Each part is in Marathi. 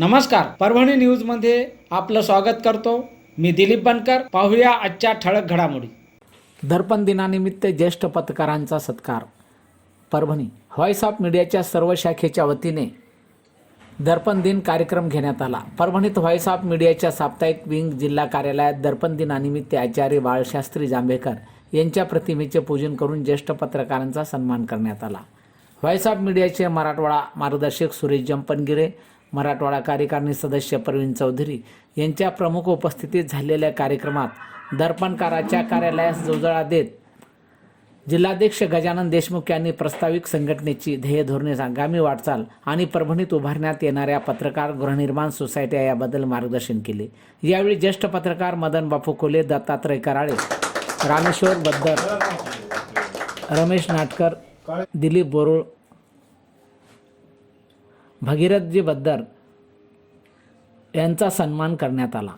नमस्कार परभणी न्यूजमध्ये आपलं स्वागत करतो. मी दिलीप बनकर पाहूया आजच्या ठळक घडामोडी. दर्पण दिनानिमित्त ज्येष्ठ पत्रकारांचा सत्कार. परभणी व्हॉइस ऑफ मीडियाच्या सर्व शाखेच्या वतीने दर्पण दिन कार्यक्रम घेण्यात आला. परभणीत व्हॉइस ऑफ मीडियाच्या साप्ताहिक विंग जिल्हा कार्यालयात दर्पण दिनानिमित्त आचार्य बाळशास्त्री जांभेकर यांच्या प्रतिमेचे पूजन करून ज्येष्ठ पत्रकारांचा सन्मान करण्यात आला. व्हॉइस ऑफ मीडियाचे मराठवाडा मार्गदर्शक सुरेश जंपनगिरे मराठवाडा कार्यकारिणी सदस्य प्रवीण चौधरी यांच्या प्रमुख उपस्थितीत झालेल्या कार्यक्रमात दर्पणकाराच्या कार्यालयास जोजळा देत जिल्हाध्यक्ष गजानन देशमुख यांनी प्रस्ताविक संघटनेची ध्येय धोरणे आगामी वाटचाल आणि परभणीत उभारण्यात येणाऱ्या पत्रकार गृहनिर्माण सोसायट्या याबद्दल मार्गदर्शन केले. यावेळी ज्येष्ठ पत्रकार मदन बापू कोले दत्तात्रय कराळे रामेश्वर बद्दर रमेश नाटकर दिलीप बोरुळ भगीरथजी बद्दर यांचा सन्मान करण्यात आला.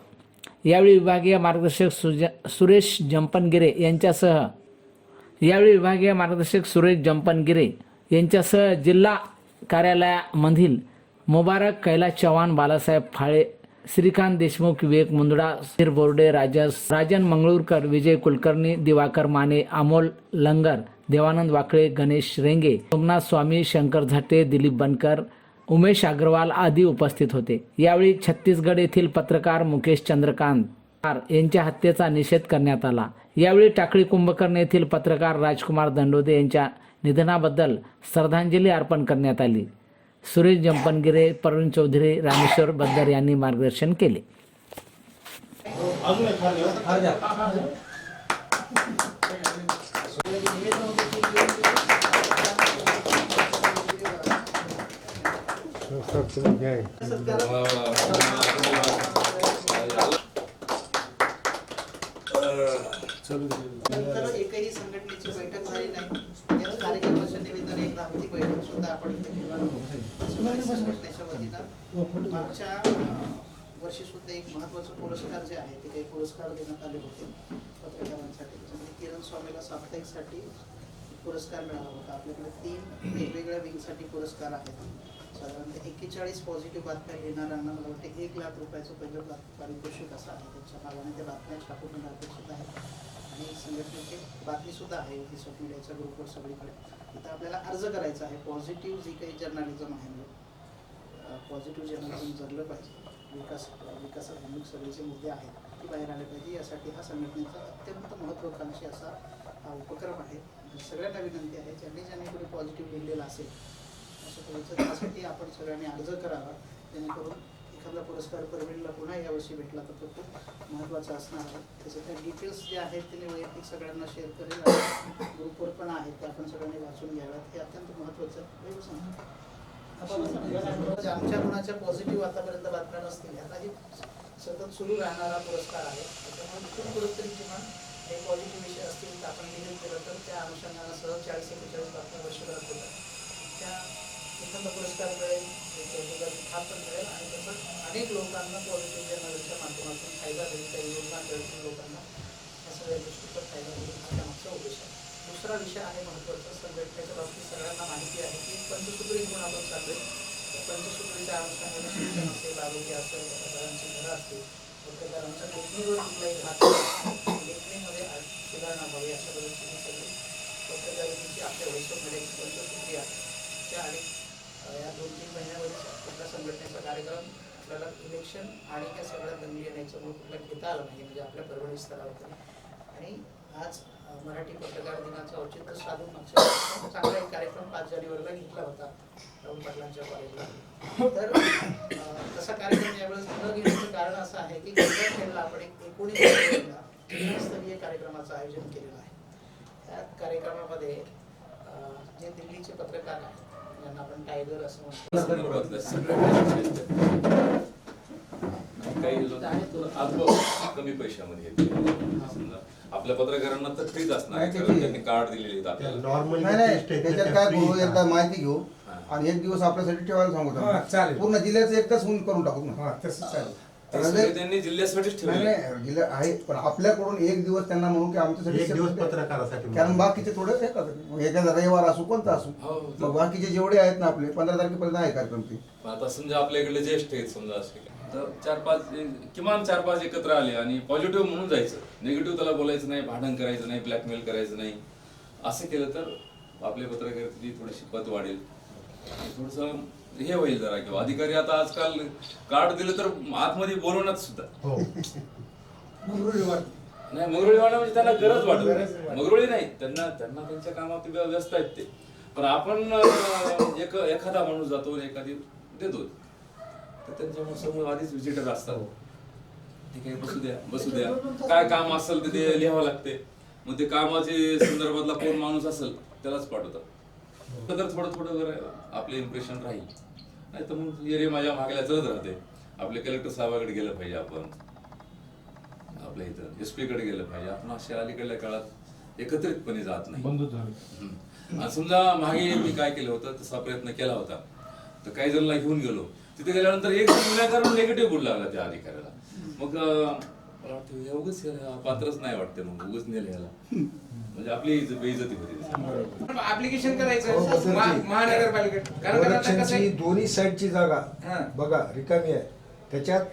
यावेळी विभागीय मार्गदर्शक सुज सुरेश जंपनगिरे यांच्यासह यावेळी विभागीय मार्गदर्शक सुरेश जंपनगिरे यांच्यासह जिल्हा कार्यालयामधील मुबारक कैलास चव्हाण बालासाहेब फाळे श्रीकांत देशमुख विवेक मुंदडा सिर बोर्डे राजस राजन मंगळूरकर विजय कुलकर्णी दिवाकर माने अमोल लंगर देवानंद वाकळे गणेश रेंगे सोमनाथ स्वामी शंकर झाटे दिलीप बनकर उमेश अग्रवाल आदी उपस्थित होते. यावेळी छत्तीसगड येथील पत्रकार मुकेश चंद्रकांत यांच्या हत्येचा निषेध करण्यात आला. यावेळी टाकळी कुंभकर्ण येथील पत्रकार राजकुमार दंडोदे यांच्या निधनाबद्दल श्रद्धांजली अर्पण करण्यात आली. सुरेश जंपनगिरे प्रवीण चौधरी रामेश्वर बद्दर यांनी मार्गदर्शन केले. एकही संघटनेची बैठक झाली नाही याच कार्यक्रमाच्या निमित्ताने एक जागतिक बैठक सुद्धा आपण संघटनेच्या वतीनं मागच्या वर्षी सुद्धा एक महत्त्वाचा पुरस्कार जे आहे ते काही पुरस्कार देण्यात आले होते पत्रकारांसाठी त्याच्यामध्ये किरण स्वामीला साप्ताहिकसाठी पुरस्कार मिळाला होता. आपल्याकडे तीन वेगवेगळ्या विंगसाठी पुरस्कार आहेत. साधारणतः एक्केचाळीस पॉझिटिव्ह बातम्या लिहिणाऱ्यांना मला वाटते एक लाख रुपयाचं पहिलं पारितोषिक असं आहे त्याच्या नावाने त्या बातम्या छापून येणं अपेक्षित आहे. आणि संघटनेची बातमी सुद्धा आहे ही सोशल मीडियाच्या ग्रुपवर सगळीकडे. आता आपल्याला अर्ज करायचा आहे. पॉझिटिव्ह जी काही जर्नालिझम आहे पॉझिटिव्ह जर्नलिझम जगलं पाहिजे. विकास विकासाभिमुख सगळे जे मुद्दे आहेत. ते बाहेर आले पाहिजे. यासाठी हा संघटनेचा अत्यंत महत्त्वाकांक्षी असा हा उपक्रम आहे. सगळ्यांना विनंती आहे ज्यांनी ज्यांनी कोणी पॉझिटिव्ह लिहिलेला असेल असं करायचं त्यासाठी आपण सगळ्यांनी अर्ज करावा जेणेकरून एखादा पुरस्कार परभणीला पुन्हा यावर्षी भेटला तर तो खूप महत्त्वाचा असणार आहे. त्याचे त्या डिटेल्स जे आहेत ते मी वैयक्तिक सगळ्यांना शेअर करेल ग्रुपवर पण आहेत ते आपण सगळ्यांनी वाचून घ्याव्यात. हे अत्यंत महत्त्वाचं. हे आमच्या कुणाच्या पॉझिटिव्ह आतापर्यंत बातम्या नसतील ह्यालाही सतत सुरू राहणारा पुरस्कार आहे. त्याच्यामुळे खूप कुठेतरी किमान हे पॉझिटिव्ह विषय असतील तर आपण डिलीट केलं तर त्या अनुषंगानं सहज चाळीस एकेचाळीस बातम्या वर्षभरात रत्न पुरस्कार मिळेल हा पण मिळेल आणि तसंच अनेक लोकांना पॉझिटिव्ह जर्नलच्या माध्यमातून फायदा होईल काही योजना लोकांना या सगळ्या गोष्टीचा फायदा होईल हा त्यामागचा उद्देश आहे. दुसरा विषय आहे महत्त्वाचा संघटनेच्या बाबतीत सगळ्यांना माहिती आहे की पंचसूत्री म्हणून आपण सांगेल त्या पंचसूत्रीच्या अनुषंगाने शिक्षण असेल आरोग्य असेल पत्रकारांची घरं असतील पत्रकारांच्या लेखणीवर कुठलाही घात लेखणीमध्ये सुधारणा व्हावी अशा पद्धतीने सगळी पत्रकारितेची आपल्या वैश्विक पंचसूत्री आहे. त्या अनेक या दोन तीन महिन्यामध्ये कुठला संघटनेचा कार्यक्रम आपल्याला इलेक्शन आणि त्या सगळ्या दंगली येण्याच्यामुळे कुठला घेता आला नाही म्हणजे आपल्या परभणी स्तरावर आणि आज मराठी पत्रकार दिनाचं औचित्य साधून मागच्या चांगला एक कार्यक्रम पाच जानेवारीला घेतला होता राहुल पाटलांच्या कॉलेजला तर तसा कार्यक्रम यावेळेस न घेण्याचं कारण असं आहे की गेल्या खेळला आपण एक एकोणीस स्तरीय कार्यक्रमाचं आयोजन केलेलं आहे. त्या कार्यक्रमामध्ये जे दिल्लीचे पत्रकार आहेत ज्यांना आपण टायगर असं म्हणतो. संदर्भातल्या सगळ्या काही लोक अल्प कमी पैशामध्ये आपल्या पत्रकारांना तर फ्रीच असणार त्यांनी कार्ड दिलेले नॉर्मल नाही नाही त्याच्यात काय करू एकदा माहिती घेऊ. आणि एक दिवस आपल्यासाठी ठेवायला सांगू हा. पूर्ण जिल्ह्याचं एकदाच होऊन करून टाकू ना हा तसं चालेल. ते सगळे त्यांनी जिल्ह्यासाठीच नाही ठेवले. नाही जिल्हा आहे पण आपल्याकडून एक दिवस त्यांना म्हणू की आमच्यासाठी एक दिवस. पत्रकारासाठी कारण बाकीचे थोडे हे करतात. एखादा रविवार असो कोणता असो. हो, हो. मग बाकीचे जेवढे आहेत ना आपले पंधरा तारखेपर्यंत आहे कार्यक्रम ते. आता समजा आपल्या इकडे ज्येष्ठ आहेत समजा असे. तर चार पाच किमान चार पाच एकत्र आले आणि पॉझिटिव्ह म्हणून जायचं. निगेटिव्ह त्याला बोलायचं नाही भांडण करायचं नाही ब्लॅकमेल करायचं नाही. असं केलं तर आपल्या पत्रकारितेची थोडीशी पत वाढेल. थोडस हे होईल जरा किंवा अधिकारी आता आजकाल कार्ड दिलं तर आतमध्ये बोलवण्यात सुद्धा. हो. नाही मंगरुळी वाढा म्हणजे त्यांना गरज वाटत मंगरुळी नाही त्यांना त्यांना त्यांच्या कामात व्य- व्यस्त आहेत ते. पण आपण अं, एक एखादा माणूस जातो आणि एखादी देतो. तर त्यांच्यासमोर आधीच विजिटर असतात. ठीक आहे बसू द्या बसू द्या. काय काम असेल ते ते लिहावं लागते. मग ते कामाचे संदर्भातला कोण माणूस असेल त्यालाच पाठवतात. तर थोडं थोडं जरा आपले इम्प्रेशन राहील. नाही तर मग ये रे माझ्या मागल्या चलत राहते. आपले कलेक्टर साहेबाकडे गेलं पाहिजे आपण. आपल्या इथं एसकडे गेलं पाहिजे. आपण अशा अलीकडल्या काळात एकत्रितपणे जात नाही. समजा मागे मी काय केलं होतं तसा प्रयत्न केला होता. तर काही जणांना घेऊन गेलो. तिथे गेल्यानंतर एक गुन्हेगार निगेटिव्ह बोलू लागला त्या अधिकाऱ्याला. मग मला वाटतं उगच पात्रच नाही वाटते मग. उगच नेलं याला म्हणजे आपली इज्जत- बेइज्जती होती. ऍप्लिकेशन हो, करायचं. महा- महानगरपालिकेत. कारण का आता कसं प्रोडक्शनची आहे दोन्ही साईडची जागा. हा. बघा रिकामी आहे. त्याच्यात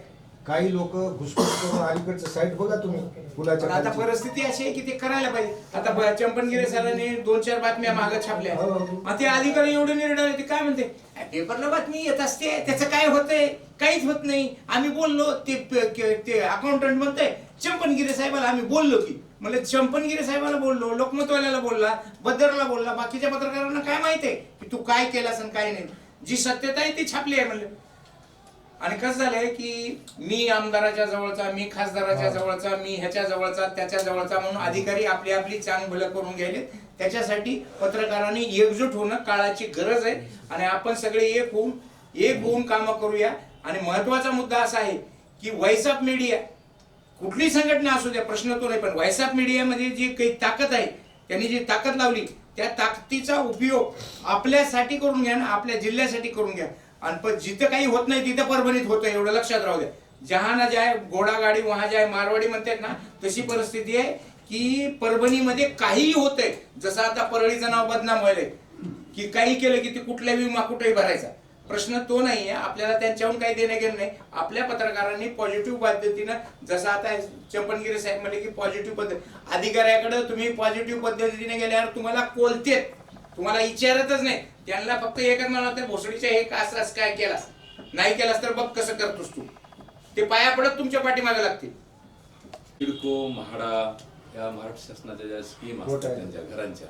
काही लोक घुसखोस करून अलीकडचं साईड बघा तुम्ही पुलाच्या पण आता खालची. परिस्थिती अशी आहे की ते करायला पाहिजे. आता ब- चंपनगिरे सरांनी दोन चार बातम्या मागे छापल्या. हो. आणि ते अधिकारी एवढे निर्णय ते काय म्हणते? "अ, पेपरला बातमी येत असते. त्याचं काय होतंय? काहीच होत नाही. आम्ही बोललो ते प- के- ते अकाउंटंट म्हणतंय चंपनगिरे साहेबाला आम्ही बोललो की म्हणजे चंपनगिरे साहेबाला बोललो लोकमतवाल्याला बोलला बद्दरला बोलला बाकीच्या पत्रकारांना काय माहिती आहे की तू काय केलास आणि काय नाही? जी सत्यता आहे ती छापली आहे म्हणलं. आणि कसं झालंय की मी आमदाराच्या जवळचा मी खासदाराच्या जवळचा मी ह्याच्या जवळचा त्याच्या जवळचा म्हणून अधिकारी आपली आपली चांग भलं करून घ्यायले त्याच्यासाठी पत्रकारांनी एकजूट होणं काळाची गरज आहे. आणि आपण सगळे एक होऊन एक होऊन कामं करूया. आणि महत्त्वाचा मुद्दा असा आहे की व्हॉइस ऑफ मीडिया कुठली संघटना असू द्या प्रश्न तो नाही पण व्हॉइस ऑफ मीडियामध्ये जी काही ताकद आहे त्यांनी जी ताकद लावली त्या ताकदीचा उपयोग आपल्यासाठी करून घ्या ना आपल्या जिल्ह्यासाठी करून घ्या. आणि पण जिथं काही होत नाही तिथं परभणीत होतं एवढं लक्षात राहू द्या. जहा ना जाय घोडा गाडी वहा जाय मारवाडी म्हणतात ना तशी परिस्थिती आहे की परभणीमध्ये काहीही होतंय. जसं आता परळीचं नाव बदनाम व्हायलंय. की काही केलं की ते कुठल्या विमा कुठेही भरायचा. प्रश्न तो नाहीये. आपल्याला त्यांच्याहून काही देणं घेणं नाही. आपल्या पत्रकारांनी पॉझिटिव्ह पद्धतीनं जसं आता चंपनगिरी साहेब म्हणले की पॉझिटिव्ह पद्धत अधिकाऱ्याकडे तुम्ही पॉझिटिव्ह पद्धतीने गेल्यावर तुम्हाला कोलतेत. तुम्हाला विचारतच नाही. त्यांना फक्त एकच म्हणत भोसडीच्या हे कासरास काय केलास? नाही केलास तर बघ कसं करतोस तू. ते पाया पडत तुमच्या पाठीमागे लागतील. सिडको म्हाडा या महाराष्ट्र शासनाच्या ज्या स्कीम असतात आहे. त्यांच्या घरांच्या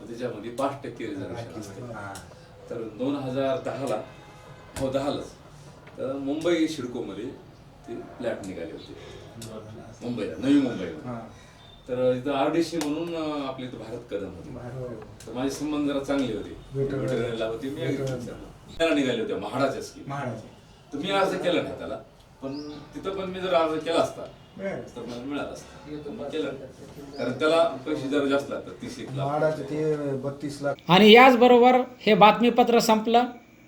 तर त्याच्यामध्ये पाच टक्के रिझर्वेशन असते तर दोन हजार दहाला हो दहालाच. तर मुंबई शिडकोमध्ये ते फ्लॅट निघाले होते. मुंबईला नवी मुंबईला. तर इथं आरडीसी म्हणून आपले इथं भारत कदम होते. तर माझे संबंध जरा चांगले होते. मी. त्याला निघाले होते म्हाडाच्या स्कीम तर मी अर्ज केला नाही त्याला. पण तिथं पण मी जर अर्ज केला असता तर मला मिळाला असता. केलं. कारण त्याला पैसे जरा जास्त लागतात तीस एक लाख. म्हाडाचं ते बत्तीस लाख. आणि याचबरोबर हे बातमीपत्र संपलं.